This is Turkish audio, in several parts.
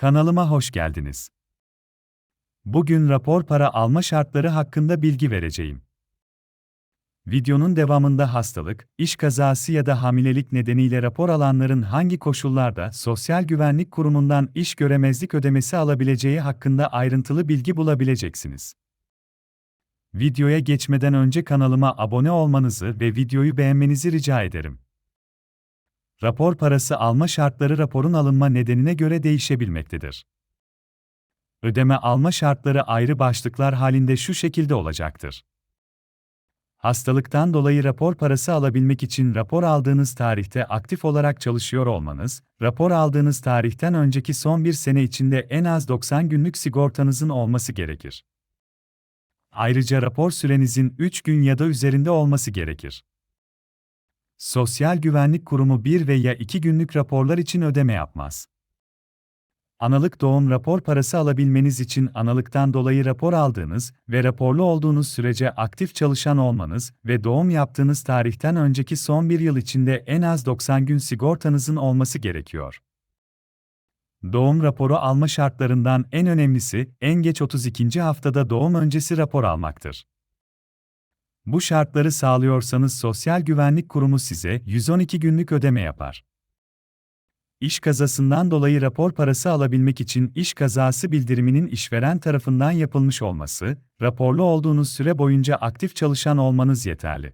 Kanalıma hoş geldiniz. Bugün rapor para alma şartları hakkında bilgi vereceğim. Videonun devamında hastalık, iş kazası ya da hamilelik nedeniyle rapor alanların hangi koşullarda Sosyal Güvenlik Kurumu'ndan iş göremezlik ödemesi alabileceği hakkında ayrıntılı bilgi bulabileceksiniz. Videoya geçmeden önce kanalıma abone olmanızı ve videoyu beğenmenizi rica ederim. Rapor parası alma şartları raporun alınma nedenine göre değişebilmektedir. Ödeme alma şartları ayrı başlıklar halinde şu şekilde olacaktır. Hastalıktan dolayı rapor parası alabilmek için rapor aldığınız tarihte aktif olarak çalışıyor olmanız, rapor aldığınız tarihten önceki son bir sene içinde en az 90 günlük sigortanızın olması gerekir. Ayrıca rapor sürenizin 3 gün ya da üzerinde olması gerekir. Sosyal Güvenlik Kurumu 1 veya 2 günlük raporlar için ödeme yapmaz. Analık doğum rapor parası alabilmeniz için analıktan dolayı rapor aldığınız ve raporlu olduğunuz sürece aktif çalışan olmanız ve doğum yaptığınız tarihten önceki son bir yıl içinde en az 90 gün sigortanızın olması gerekiyor. Doğum raporu alma şartlarından en önemlisi, en geç 32. haftada doğum öncesi rapor almaktır. Bu şartları sağlıyorsanız Sosyal Güvenlik Kurumu size 112 günlük ödeme yapar. İş kazasından dolayı rapor parası alabilmek için iş kazası bildiriminin işveren tarafından yapılmış olması, raporlu olduğunuz süre boyunca aktif çalışan olmanız yeterli.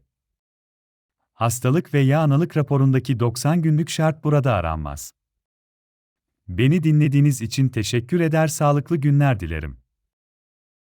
Hastalık veya analık raporundaki 90 günlük şart burada aranmaz. Beni dinlediğiniz için teşekkür eder, sağlıklı günler dilerim.